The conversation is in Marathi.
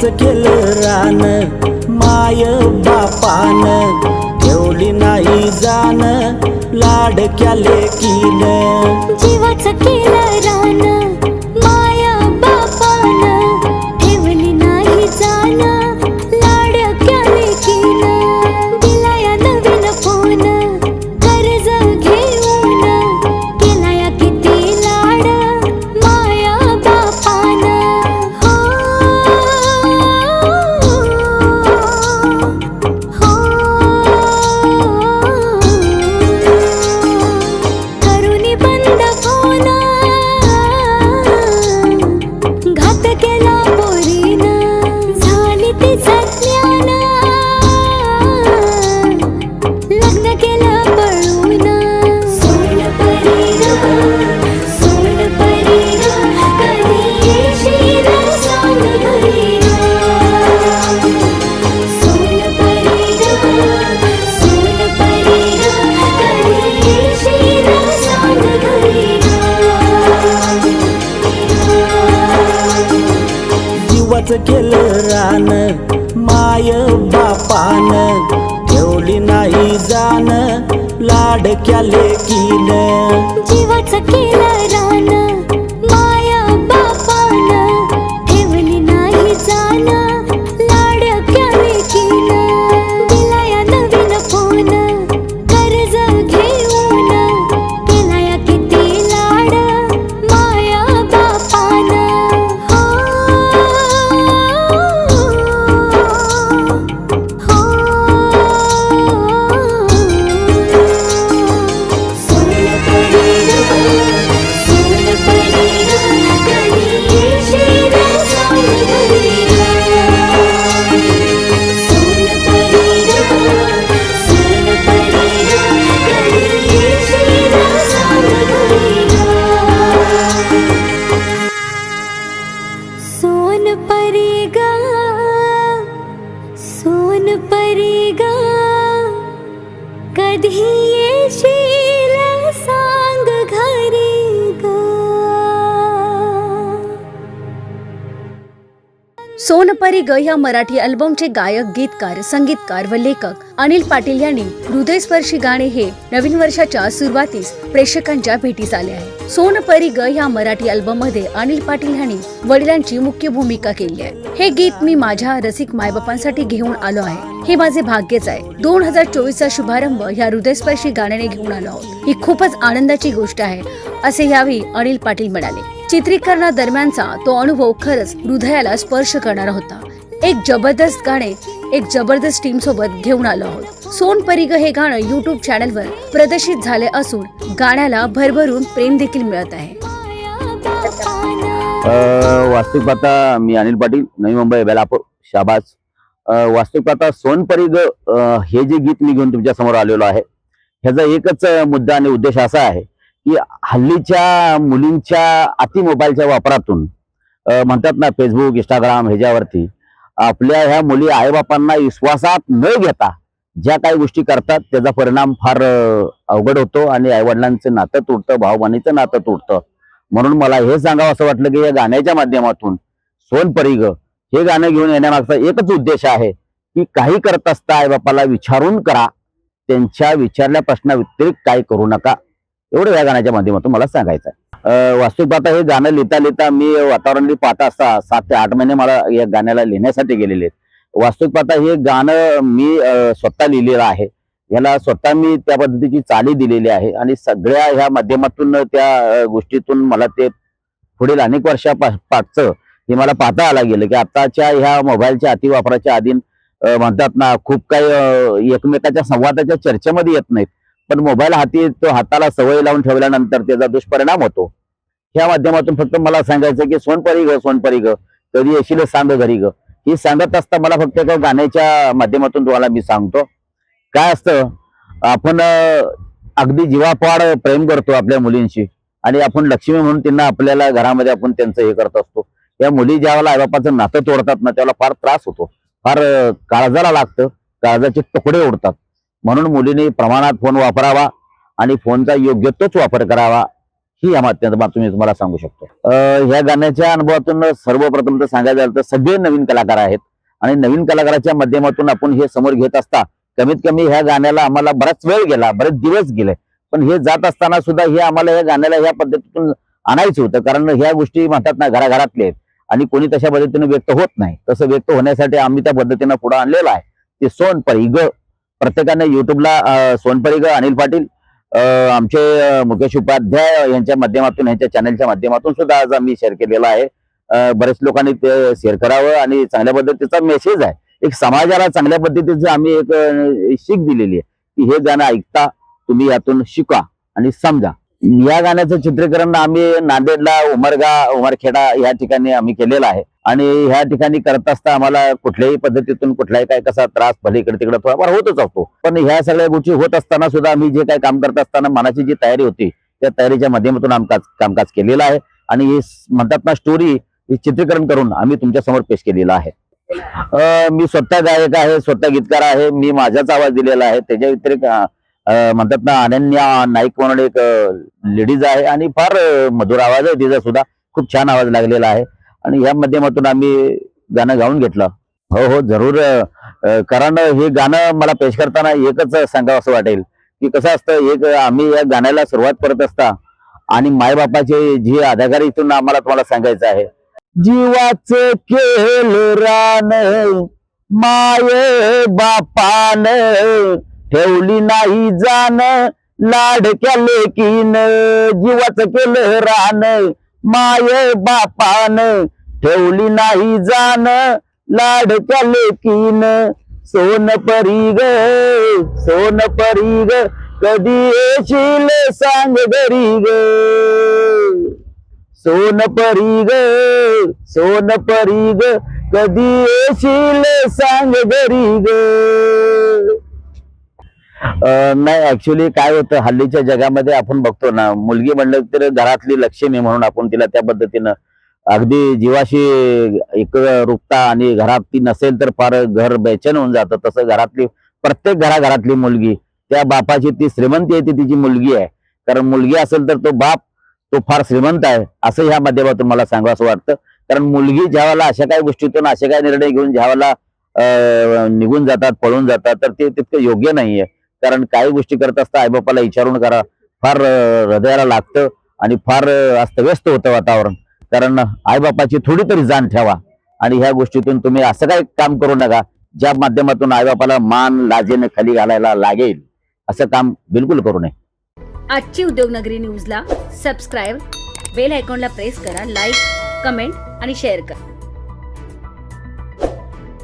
बाळा केलं रान माय बापान. ठेवली नाही जाण लाडक्या लेकीन. जीवाच केलं रान. जीवाचं केलं रान. माय बापान ठेवली नाही जाण लाडक्या लेकीन. जीवाच केलं रान. सोनपरी ग या मराठी अल्बमचे गायक गीतकार संगीतकार व लेखक अनिल पाटील यांनी हृदयस्पर्शी गाणे हे नवीन वर्षाच्या सुरुवातीस प्रेक्षकांच्या भेटीस आले आहे. सोनपरी ग या मराठी अल्बममध्ये अनिल पाटील यांनी वडिलांची मुख्य भूमिका केली आहे. हे गीत मी माझ्या रसिक मायबापांसाठी घेऊन आलो आहे. हे माझे भाग्यच आहे. दोन हजार चोवीसचा शुभारंभ ह्या हृदयस्पर्शी गाण्याने घेऊन आलो आहोत. ही खूपच आनंदाची गोष्ट आहे असे यावेळी अनिल पाटील म्हणाले. चित्रीकरणादरम्यानचा तो अनुभव खरंच हृदयाला स्पर्श करणारा होता. एक जबरदस्त गाणे एक जबरदस्त टीम सोबत घेऊन आलो आहोत. सोन परिग हे गाणं युट्यूब चॅनलवर प्रदर्शित झाले असून गाण्याला भरभरून प्रेम देखील मिळत आहे. वास्तविक पाहता मी अनिल पाटील नवी मुंबई बेलापूर शाबाज वास्तविक पाहता सोन परिग हे जे गीत मी घेऊन तुमच्यासमोर आलेलो आहे ह्याचा एकच मुद्दा आणि उद्देश असा आहे की हल्लीच्या मुलींच्या अति मोबाईलच्या वापरातून म्हणतात ना फेसबुक इंस्टाग्राम ह्याच्यावरती आपल्या ह्या मुली आईबापांना विश्वासात न घेता ज्या काही गोष्टी करतात त्याचा परिणाम फार अवघड होतो आणि आईवडिलांचं नातं तुटतं भाऊबानीचं नातं तुटतं. म्हणून मला हे सांगावं असं वाटलं की या गाण्याच्या माध्यमातून सोनपरिग हे गाणं घेऊन येण्यामागचा एकच उद्देश आहे की काही करत असता आईबापाला विचारून करा. त्यांच्या विचारल्या प्रश्नाव्यतिरिक्त काय करू नका. एवढं या गाण्याच्या माध्यमातून मला सांगायचं आहे वास्तविक पाहता हे गाणं लिहिता लिहिता मी वातावरण पाहता असता सात ते आठ महिने मला या गाण्याला लिहिण्यासाठी गेलेले आहेत. वास्तविक पाहता हे गाणं मी स्वतः लिहिलेलं आहे. याला स्वतः मी त्या पद्धतीची चाली दिलेली आहे आणि सगळ्या ह्या माध्यमातून त्या गोष्टीतून मला ते पुढील अनेक वर्षापाठचं हे मला पाहता आला गेलं की आताच्या ह्या मोबाईलच्या अतिवापराच्या आधी म्हणतात ना खूप काही एकमेकाच्या संवादाच्या चर्चेमध्ये येत नाहीत. पण मोबाईल हाती तो हाताला सवय लावून ठेवल्यानंतर त्याचा दुष्परिणाम होतो. ह्या माध्यमातून फक्त मला सांगायचं की सोनपरी ग सोनपरी ग. कधी येशील सांग घरी ग. ही सांगत असता मला फक्त एका गाण्याच्या माध्यमातून तुम्हाला मी सांगतो. काय असतं आपण अगदी जीवापाड प्रेम करतो आपल्या मुलींशी. आणि आपण लक्ष्मी म्हणून त्यांना आपल्याला घरामध्ये आपण त्यांचं हे करत असतो. या मुली ज्यावेळेला आईबापाचं नातं तोडतात ना त्याला फार त्रास होतो. फार काळजाला लागतं. काळजाचे तुकडे उडतात म्हणून मुलीने प्रमाणात फोन वापरावा आणि फोनचा योग्य तोच वापर करावा ही या माध्यमातून मी तुम्हाला सांगू शकतो. ह्या गाण्याच्या अनुभवातून सर्वप्रथम तर सांगायचं झालं तर सगळे नवीन कलाकार आहेत आणि नवीन कलाकाराच्या माध्यमातून आपण हे समोर घेत असता कमीत कमी ह्या गाण्याला आम्हाला बराच वेळ गेला बरेच दिवस गेले पण हे जात असताना सुद्धा हे आम्हाला या गाण्याला ह्या पद्धतीतून आणायचं होतं कारण ह्या गोष्टी म्हणतात ना घराघरातले आहेत आणि कोणी तशा पद्धतीने व्यक्त होत नाही. तसं व्यक्त होण्यासाठी आम्ही त्या पद्धतीनं पुढे आणलेलं आहे. ते सोनपरी ग प्रत्येकाने युट्यूबला अं, सोनपरी अनिल पाटील आमचे मुकेश उपाध्याय यांच्या माध्यमातून यांच्या चॅनलच्या माध्यमातून सुद्धा आज आम्ही शेअर केलेला आहे. बरेच लोकांनी ते शेअर करावं आणि चांगल्या पद्धतीचा मेसेज आहे. एक समाजाला चांगल्या पद्धतीचं आम्ही एक शीख शिक दिलेली आहे. की हे गाणं ऐकता तुम्ही यातून शिका आणि समजा. या गाण्याचं चित्रीकरण आम्ही नांदेडला उमरगा उमरखेडा या ठिकाणी आम्ही केलेलं आहे. आणि ह्या ठिकाणी करत असता आम्हाला कुठल्याही पद्धतीतून कुठलाही काय कसा त्रास पलीकडे इकडे तिकडे थोडाफार होतच असतो. पण ह्या सगळ्या गोष्टी होत असताना सुद्धा आम्ही जे काही काम करत असताना मनाची जी तयारी होती त्या तयारीच्या माध्यमातून आमकाज कामकाज केलेलं आहे. आणि हे म्हणतात ना स्टोरी हे चित्रीकरण करून आम्ही तुमच्यासमोर पेश केलेलं आहे. मी स्वतः गायक आहे स्वतः गीतकार आहे मी माझाच आवाज दिलेला आहे. त्याच्या व्यतिरिक्त म्हणतात ना अनन्या नाईक म्हणून एक लेडीज आहे. आणि फार मधुर आवाज आहे. तिचा सुद्धा खूप छान आवाज लागलेला आहे. आणि या माध्यमातून आम्ही गाणं गाऊन घेतलं. हो हो जरूर कारण हे गाणं मला पेश करताना एकच सांगावं असं वाटेल की कसं असतं एक आम्ही या गाण्याला सुरुवात करत असता आणि मायबापाचे जी अधाकारी इथून आम्हाला तुम्हाला सांगायचं आहे. जीवाच केल रान माय बापान ठेवली नाही जाण लाडक्या लेकीन जीवाच केल रान माय बापान ठेवली नाही जाण लाडक्या लेकीन सोन परी ग सोन परी ग कधी येशील सांग घरी ग. सोन परी ग सोन परी ग कधी येशील सांग घरी ग. नाही ऍक्च्युली काय होतं हल्लीच्या जगामध्ये आपण बघतो ना मुलगी म्हणलं तर घरातली लक्ष्मी म्हणून आपण तिला त्या पद्धतीनं अगदी जीवाशी एक रूपता आणि घरात ती नसेल तर फार घर बेचैन होऊन जातं. तसं घरातली प्रत्येक घराघरातली मुलगी त्या बापाची ती श्रीमंती आहे ती तिची मुलगी आहे. कारण मुलगी असेल तर तो बाप तो फार श्रीमंत आहे असं ह्या माध्यमातून मला सांगावं असं वाटतं. कारण मुलगी ज्यावेळेला अशा काही गोष्टीतून असे काही निर्णय घेऊन ज्यावेळेला निघून जातात पळून जातात तर ते तितकं योग्य नाहीये. कारण काही गोष्टी करत असता आईबापाला विचारून करा. फार हृदयाला लागतं आणि फार अस्तव्यस्त होतं वातावरण. कारण आईबापाची थोडी तरी जाण ठेवा. आणि ह्या गोष्टीतून तुम्ही असं काही काम करू नका ज्या माध्यमातून आईबापाला मान लाजेने खाली घालायला लागेल. असं काम बिलकुल करू नये. आजची उद्योगनगरी न्यूजला सबस्क्राईब बेल आयकॉनला प्रेस करा लाईक कमेंट आणि शेअर करा.